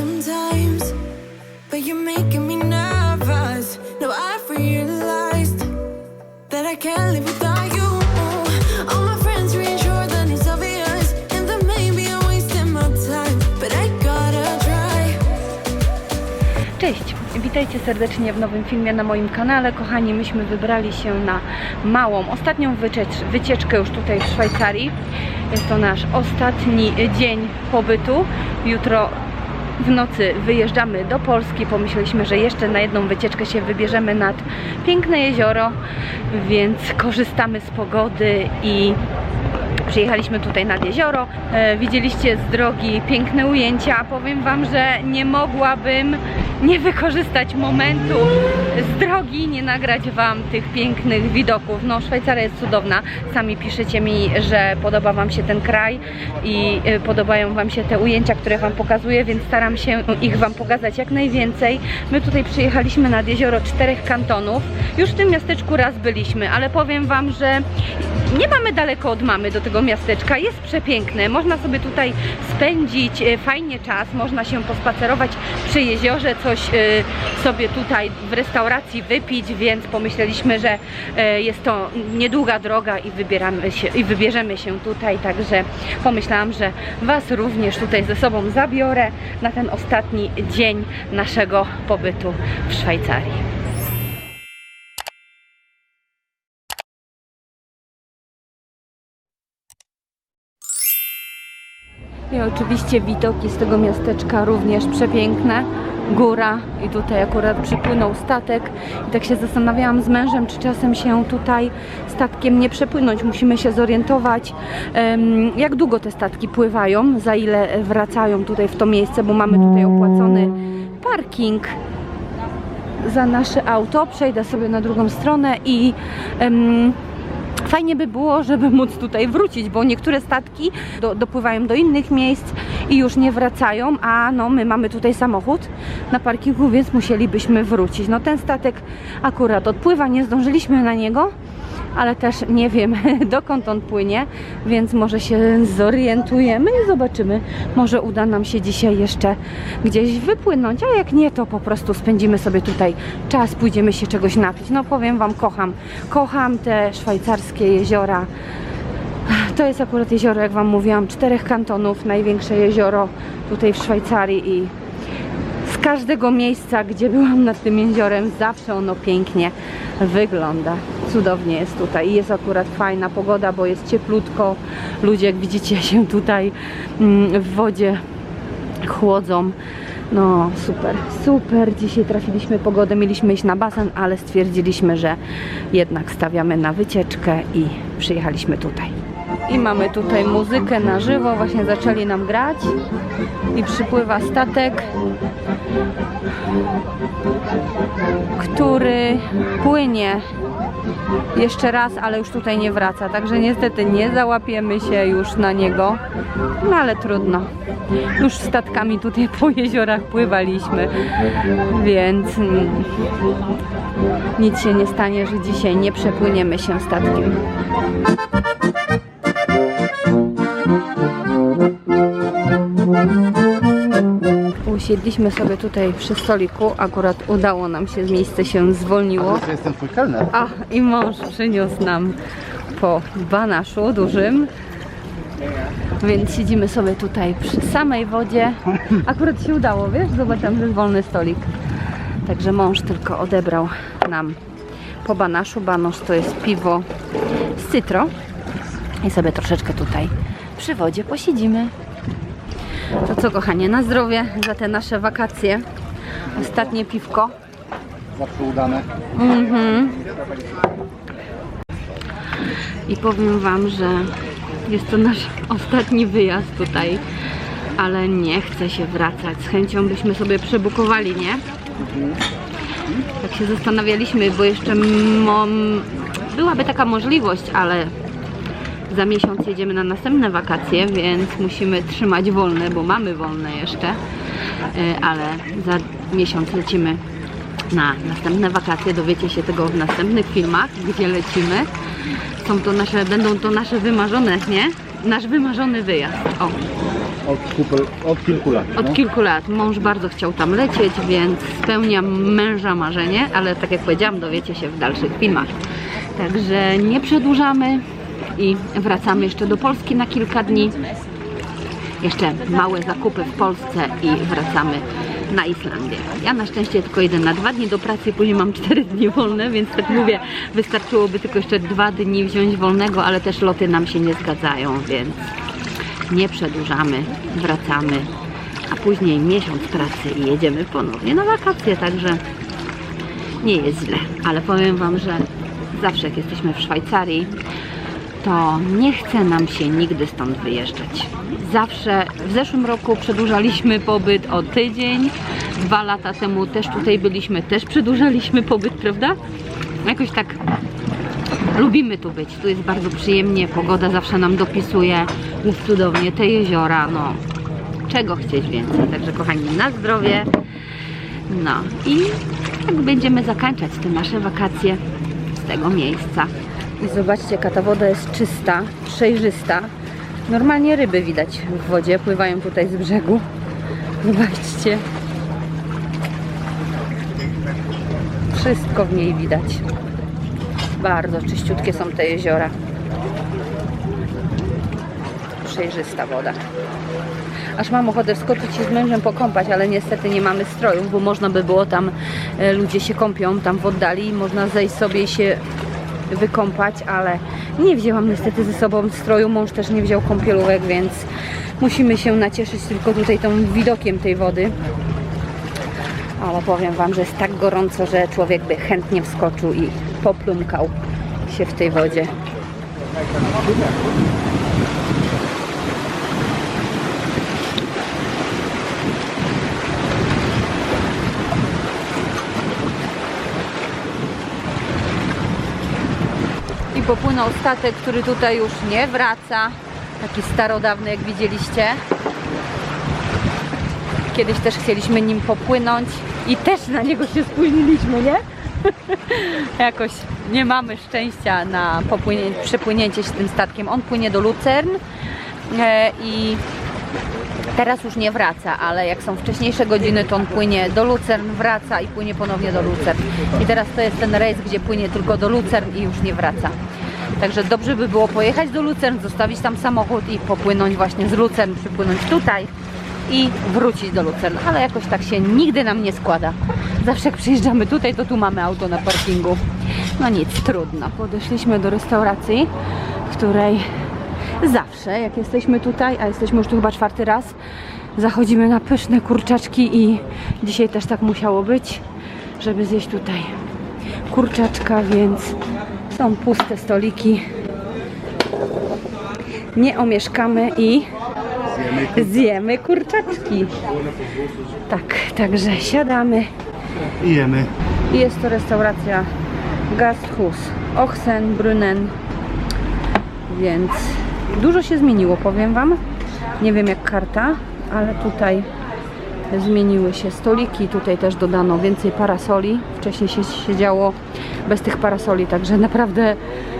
sometimes, but you're making me nervous. No, I've realized that I can't live without you. Cześć! Witajcie serdecznie w nowym filmie na moim kanale. Kochani, myśmy wybrali się na małą, ostatnią wycieczkę już tutaj w Szwajcarii. Jest to nasz ostatni dzień pobytu. Jutro w nocy wyjeżdżamy do Polski. Pomyśleliśmy, że jeszcze na jedną wycieczkę się wybierzemy nad piękne jezioro, więc korzystamy z pogody i Przyjechaliśmy tutaj nad jezioro, e, widzieliście z drogi piękne ujęcia. Powiem Wam, że nie mogłabym nie wykorzystać momentu z drogi, nie nagrać Wam tych pięknych widoków. No, Szwajcaria jest cudowna. Sami piszecie mi, że podoba Wam się ten kraj i e, podobają Wam się te ujęcia, które Wam pokazuję, więc staram się ich Wam pokazać jak najwięcej. My tutaj przyjechaliśmy nad jezioro czterech kantonów. Już w tym miasteczku raz byliśmy, ale powiem Wam, że nie mamy daleko od mamy do tego miasteczka. Jest przepiękne. Można sobie tutaj spędzić e, fajnie czas, można się pospacerować przy jeziorze, coś e, sobie tutaj w restauracji wypić, więc pomyśleliśmy, że e, jest to niedługa droga i wybieramy się i wybierzemy się tutaj, także pomyślałam, że Was również tutaj ze sobą zabiorę na ten ostatni dzień naszego pobytu w Szwajcarii. Oczywiście widoki z tego miasteczka również przepiękne. Góra i tutaj akurat przypłynął statek i tak się zastanawiałam z mężem, czy czasem się tutaj statkiem nie przepłynąć. Musimy się zorientować, jak długo te statki pływają, za ile wracają tutaj w to miejsce, bo mamy tutaj opłacony parking za nasze auto. Przejdę sobie na drugą stronę i Fajnie by było, żeby móc tutaj wrócić, bo niektóre statki do, dopływają do innych miejsc i już nie wracają, a no my mamy tutaj samochód na parkingu, więc musielibyśmy wrócić. No ten statek akurat odpływa, nie zdążyliśmy na niego, ale też nie wiem dokąd on płynie, więc może się zorientujemy i zobaczymy. Może uda nam się dzisiaj jeszcze gdzieś wypłynąć, a jak nie, to po prostu spędzimy sobie tutaj czas, pójdziemy się czegoś napić. No powiem Wam, kocham, kocham te szwajcarskie jeziora. To jest akurat jezioro, jak Wam mówiłam, czterech kantonów, największe jezioro tutaj w Szwajcarii i z każdego miejsca, gdzie byłam nad tym jeziorem, zawsze ono pięknie wygląda. Cudownie jest tutaj i jest akurat fajna pogoda, bo jest cieplutko. Ludzie, jak widzicie, się tutaj mm, w wodzie chłodzą. No super, super. Dzisiaj trafiliśmy pogodę, mieliśmy iść na basen, ale stwierdziliśmy, że jednak stawiamy na wycieczkę i przyjechaliśmy tutaj. I mamy tutaj muzykę na żywo, właśnie zaczęli nam grać. I przypływa statek, który płynie jeszcze raz, ale już tutaj nie wraca, także niestety nie załapiemy się już na niego, no ale trudno. Już statkami tutaj po jeziorach pływaliśmy, więc mm, nic się nie stanie, że dzisiaj nie przepłyniemy się statkiem. Usiedliśmy sobie tutaj przy stoliku, akurat udało nam się, miejsce się zwolniło. To jest ten twój kelner. A, i mąż przyniósł nam po banaszu dużym. Więc siedzimy sobie tutaj przy samej wodzie. Akurat się udało, wiesz? Zobaczyłam, że jest wolny stolik. Także mąż tylko odebrał nam po banaszu. Banosz to jest piwo z cytro. I sobie troszeczkę tutaj przy wodzie posiedzimy. To co kochanie, na zdrowie za te nasze wakacje. Ostatnie piwko. Zawsze udane. Mhm. I powiem Wam, że jest to nasz ostatni wyjazd tutaj, ale nie chce się wracać. Z chęcią byśmy sobie przebukowali, nie? Tak się zastanawialiśmy, bo jeszcze byłaby taka możliwość, ale za miesiąc jedziemy na następne wakacje, więc musimy trzymać wolne, bo mamy wolne jeszcze, E, ale za miesiąc lecimy na następne wakacje. Dowiecie się tego w następnych filmach, gdzie lecimy. Są to nasze, będą to nasze wymarzone, nie? Nasz wymarzony wyjazd. O, Od, od kilku lat. od no. kilku lat. Mąż bardzo chciał tam lecieć, więc spełniam męża marzenie, ale tak jak powiedziałam, dowiecie się w dalszych filmach. Także nie przedłużamy i wracamy jeszcze do Polski na kilka dni. Jeszcze małe zakupy w Polsce i wracamy na Islandię. Ja na szczęście tylko jedę na dwa dni do pracy później mam cztery dni wolne, więc tak mówię, wystarczyłoby tylko jeszcze dwa dni wziąć wolnego, ale też loty nam się nie zgadzają, więc nie przedłużamy, wracamy, a później miesiąc pracy i jedziemy ponownie na wakacje, także nie jest źle, ale powiem Wam, że zawsze jak jesteśmy w Szwajcarii, to nie chce nam się nigdy stąd wyjeżdżać. Zawsze w zeszłym roku przedłużaliśmy pobyt o tydzień, dwa lata temu też tutaj byliśmy, też przedłużaliśmy pobyt, prawda? Jakoś tak lubimy tu być, tu jest bardzo przyjemnie, pogoda zawsze nam dopisuje, jest cudownie, te jeziora, no czego chcieć więcej. Także kochani, na zdrowie. No i tak będziemy zakończać te nasze wakacje z tego miejsca. I zobaczcie, jaka ta woda jest czysta, przejrzysta. Normalnie ryby widać w wodzie, pływają tutaj z brzegu. Zobaczcie. Wszystko w niej widać. Bardzo czyściutkie są te jeziora. Przejrzysta woda. Aż mam ochotę wskoczyć się z mężem pokąpać, ale niestety nie mamy strojów, bo można by było tam, e, ludzie się kąpią tam w oddali, można zejść sobie i się wykąpać, ale nie wzięłam niestety ze sobą stroju, mąż też nie wziął kąpielówek, więc musimy się nacieszyć tylko tutaj tą widokiem tej wody. Ale powiem Wam, że jest tak gorąco, że człowiek by chętnie wskoczył i poplumkał się w tej wodzie. I popłynął statek, który tutaj już nie wraca. Taki starodawny, jak widzieliście. Kiedyś też chcieliśmy nim popłynąć i też na niego się spóźniliśmy, nie? Jakoś nie mamy szczęścia na przepłynięcie się tym statkiem. On płynie do Lucern e, i teraz już nie wraca, ale jak są wcześniejsze godziny, to on płynie do Lucern, wraca i płynie ponownie do Lucern. I teraz to jest ten rejs, gdzie płynie tylko do Lucern i już nie wraca. Także dobrze by było pojechać do Lucern, zostawić tam samochód i popłynąć właśnie z Lucern, przypłynąć tutaj i wrócić do Lucern, ale jakoś tak się nigdy nam nie składa. Zawsze jak przyjeżdżamy tutaj, to tu mamy auto na parkingu. No nic, trudno. Podeszliśmy do restauracji, w której zawsze, jak jesteśmy tutaj, a jesteśmy już tu chyba czwarty raz, zachodzimy na pyszne kurczaczki i dzisiaj też tak musiało być, żeby zjeść tutaj kurczaczka, więc są puste stoliki. Nie omieszkamy i zjemy kurczaczki. Tak, także siadamy. I jemy. I jest to restauracja Gasthus Ochsen Brunnen. Więc dużo się zmieniło, powiem Wam. Nie wiem jak karta, ale tutaj zmieniły się stoliki. Tutaj też dodano więcej parasoli. Wcześniej się siedziało bez tych parasoli, także naprawdę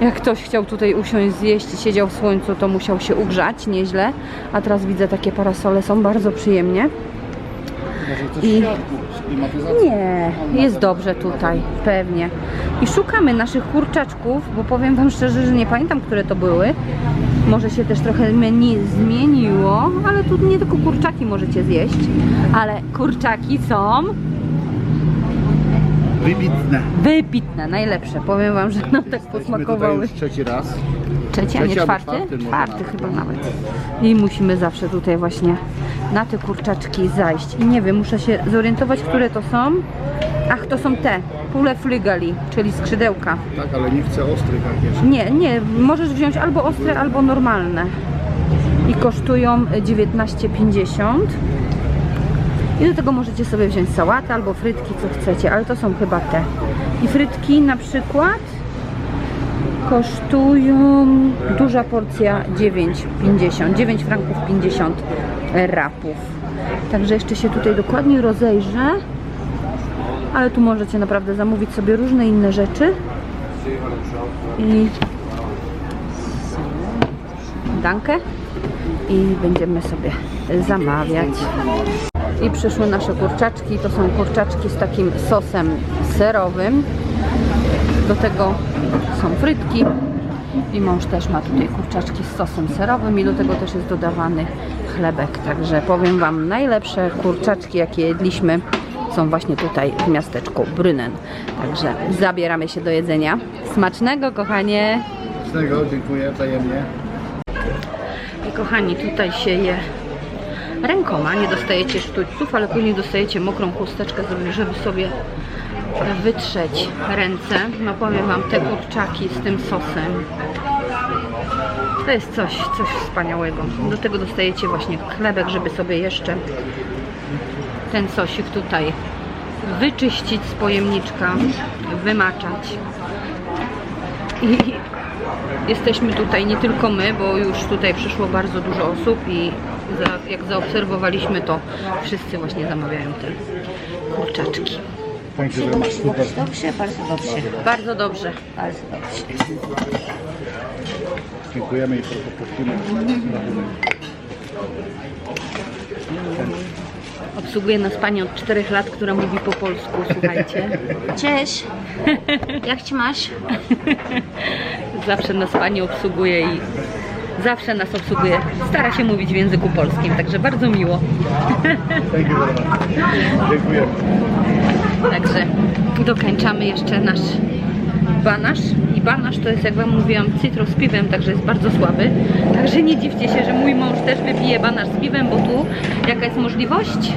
jak ktoś chciał tutaj usiąść, zjeść i siedział w słońcu, to musiał się ugrzać nieźle. A teraz widzę takie parasole, są bardzo przyjemnie. I-? Nie, jest dobrze tutaj, pewnie. I szukamy naszych kurczaczków, bo powiem Wam szczerze, że nie pamiętam, które to były. Może się też trochę menu zmieniło, ale tu nie tylko kurczaki możecie zjeść, ale kurczaki są Wybitne. wybitne, najlepsze. Powiem Wam, że nam tak posmakowały. trzeci raz. Trzeci, a nie czwarty? czwarty chyba nawet. I musimy zawsze tutaj właśnie na te kurczaczki zajść. I nie wiem, muszę się zorientować, które to są. Ach, to są te, pule flygali, czyli skrzydełka. Tak, ale nie chcę ostrych jak Nie, nie, możesz wziąć albo ostre, albo normalne. I kosztują 19,50. I do tego możecie sobie wziąć sałatę albo frytki, co chcecie, ale to są chyba te. I frytki na przykład kosztują duża porcja 9,50. 9 franków 50 rapów. Także jeszcze się tutaj dokładnie rozejrzę. Ale tu możecie naprawdę zamówić sobie różne inne rzeczy. I dankę i będziemy sobie zamawiać. I przyszły nasze kurczaczki. To są kurczaczki z takim sosem serowym. Do tego są frytki I mąż też ma tutaj kurczaczki z sosem serowym i do tego też jest dodawany chlebek. Także powiem Wam, najlepsze kurczaczki jakie jedliśmy są właśnie tutaj w miasteczku Brynen. Także zabieramy się do jedzenia. Smacznego kochanie! Tego dziękuję wzajemnie. I kochani, tutaj się je rękoma, nie dostajecie sztućców, ale później dostajecie mokrą chusteczkę, żeby- sobie wytrzeć ręce. No powiem Wam, te kurczaki z tym sosem, to jest coś, coś wspaniałego. Do tego dostajecie właśnie chlebek, żeby sobie jeszcze ten sosik tutaj wyczyścić z pojemniczka, wymaczać. I jesteśmy tutaj nie tylko my, bo już tutaj przyszło bardzo dużo osób i za, jak zaobserwowaliśmy to wszyscy właśnie zamawiają te kurczaczki. Dobrze, bardzo dobrze. Bardzo dobrze. Bardzo dobrze. Dziękujemy i poprosimy. Obsługuje nas pani od 4 lat, która mówi po polsku, słuchajcie. Cześć. Jak ci masz? Zawsze nas pani obsługuje i zawsze nas obsługuje. Stara się mówić w języku polskim, także bardzo miło. Dziękujemy. Także dokończamy jeszcze nasz banasz. I banasz to jest, jak Wam mówiłam, cytro z piwem, także jest bardzo słaby. Także nie dziwcie się, że mój mąż też wypije banasz z piwem, bo tu jaka jest możliwość?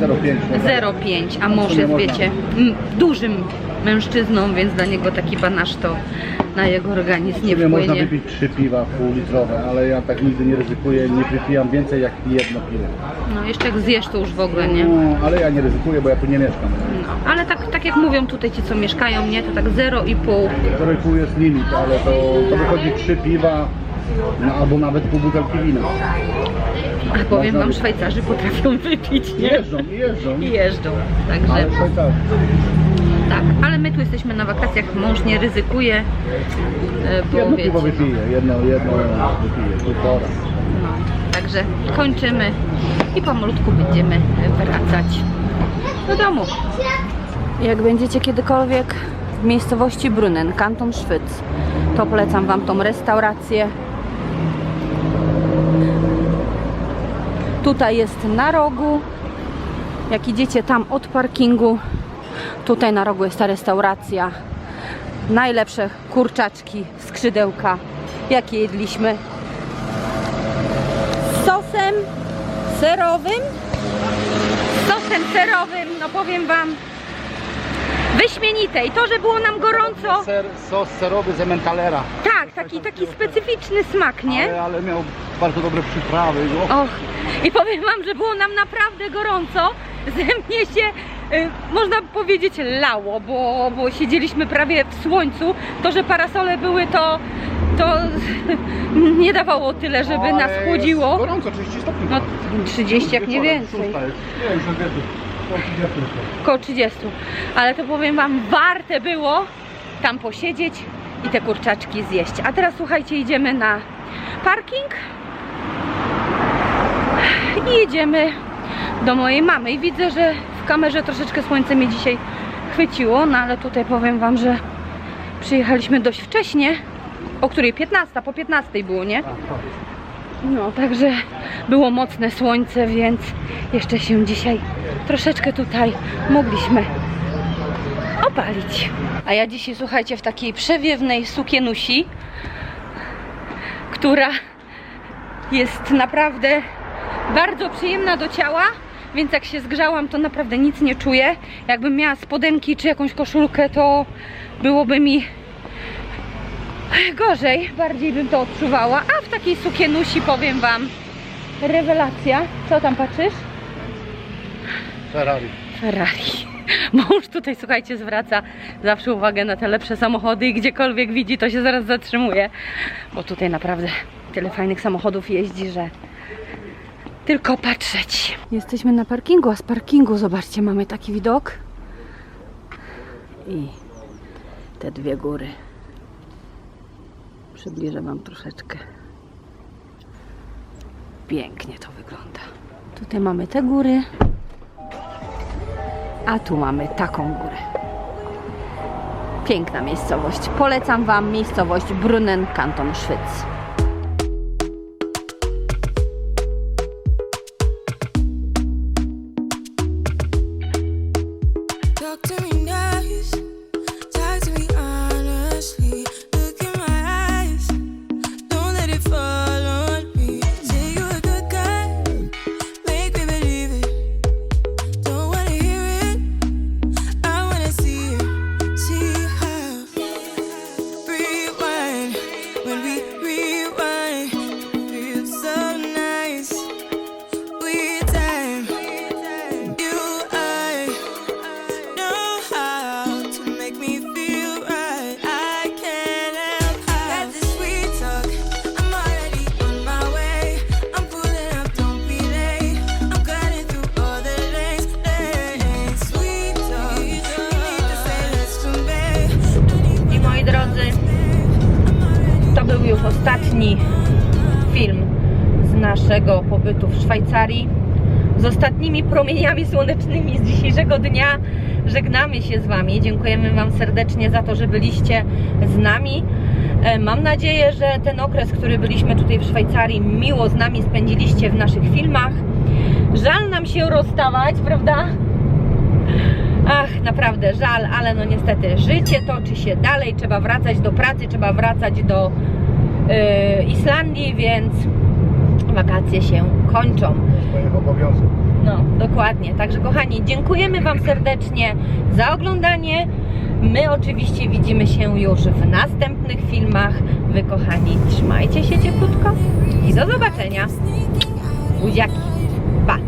0,5. 0,5, a mąż jest, wiecie, dużym mężczyzną, więc dla niego taki banasz to na jego organizm nie Nie można wpłynie. wypić trzy piwa półlitrowe, ale ja tak nigdy nie ryzykuję, nie wypijam więcej jak jedno piwo. No jeszcze jak zjesz, to już w ogóle, nie? No, ale ja nie ryzykuję, bo ja tu nie mieszkam. No, ale tak, tak jak mówią tutaj ci, co mieszkają, nie? To tak 0,5 0,5 jest limit, ale to, to wychodzi trzy piwa, no, albo nawet pół butelki wina. A powiem wam, Szwajcarzy potrafią wypić, nie? jeżdżą, jeżdżą. I jeżdżą. Także Ale Szwajcarzy. Tak, ale my tu jesteśmy na wakacjach, mąż nie ryzykuje, e, bo Jedno wiecie. piwo wypiję, jedno, jedno wypiję, półtora. No, także kończymy i pomalutku będziemy wracać do domu. Jak będziecie kiedykolwiek w miejscowości Brunnen, kanton Szwyc, to polecam Wam tą restaurację. Tutaj jest na rogu. Jak idziecie tam od parkingu, tutaj na rogu jest ta restauracja. Najlepsze kurczaczki, skrzydełka, jakie jedliśmy z sosem serowym. Z sosem serowym, no powiem Wam, wyśmienite. I to, że było nam gorąco, Ser, sos serowy z Emmentalera. tak, taki, taki specyficzny smak, nie? Ale, ale miał bardzo dobre przyprawy. O, Och, i powiem Wam, że było nam naprawdę gorąco. Ze mnie się, można powiedzieć, lało, bo, bo siedzieliśmy prawie w słońcu. To, że parasole były, to, to nie dawało tyle, żeby ale nas chłodziło. Gorąco, 30 stopni. No 30 jak nie więcej. Nie, już. Około 30 już. Około 30. Ale to powiem Wam, warte było tam posiedzieć i te kurczaczki zjeść. A teraz słuchajcie, idziemy na parking i jedziemy do mojej mamy. I widzę, że kamerze troszeczkę słońce mnie dzisiaj chwyciło, no ale tutaj powiem Wam, że przyjechaliśmy dość wcześnie. O której? 15, po 15 było, nie? No, także było mocne słońce, więc jeszcze się dzisiaj troszeczkę tutaj mogliśmy opalić. A ja dzisiaj, słuchajcie, w takiej przewiewnej sukienusi, która jest naprawdę bardzo przyjemna do ciała, więc jak się zgrzałam, to naprawdę nic nie czuję. Jakbym miała spodenki czy jakąś koszulkę, to byłoby mi gorzej, bardziej bym to odczuwała. A w takiej sukienusi powiem Wam, rewelacja. Co tam patrzysz? Ferrari. Ferrari. Mąż tutaj, słuchajcie, zwraca zawsze uwagę na te lepsze samochody i gdziekolwiek widzi, to się zaraz zatrzymuje. Bo tutaj naprawdę tyle fajnych samochodów jeździ, że tylko patrzeć. Jesteśmy na parkingu, a z parkingu, zobaczcie, mamy taki widok. I te dwie góry. Przybliżę Wam troszeczkę. Pięknie to wygląda. Tutaj mamy te góry, a tu mamy taką górę. Piękna miejscowość. Polecam Wam miejscowość Brunnen, kanton Szwyc. Moi drodzy, to był już ostatni film z naszego pobytu w Szwajcarii. Z ostatnimi promieniami słonecznymi z dzisiejszego dnia żegnamy się z Wami. Dziękujemy Wam serdecznie za to, że byliście z nami. E, Mam nadzieję, że ten okres, który byliśmy tutaj w Szwajcarii, miło z nami spędziliście w naszych filmach. Żal nam się rozstawać, prawda? Ach, naprawdę żal, ale no niestety życie toczy się dalej, trzeba wracać do pracy, trzeba wracać do yy, Islandii, więc wakacje się kończą. Swoich obowiązków. No, dokładnie. Także kochani, dziękujemy Wam serdecznie za oglądanie. My oczywiście widzimy się już w następnych filmach. Wy kochani, trzymajcie się cieplutko i do zobaczenia. Buziaki. Pa!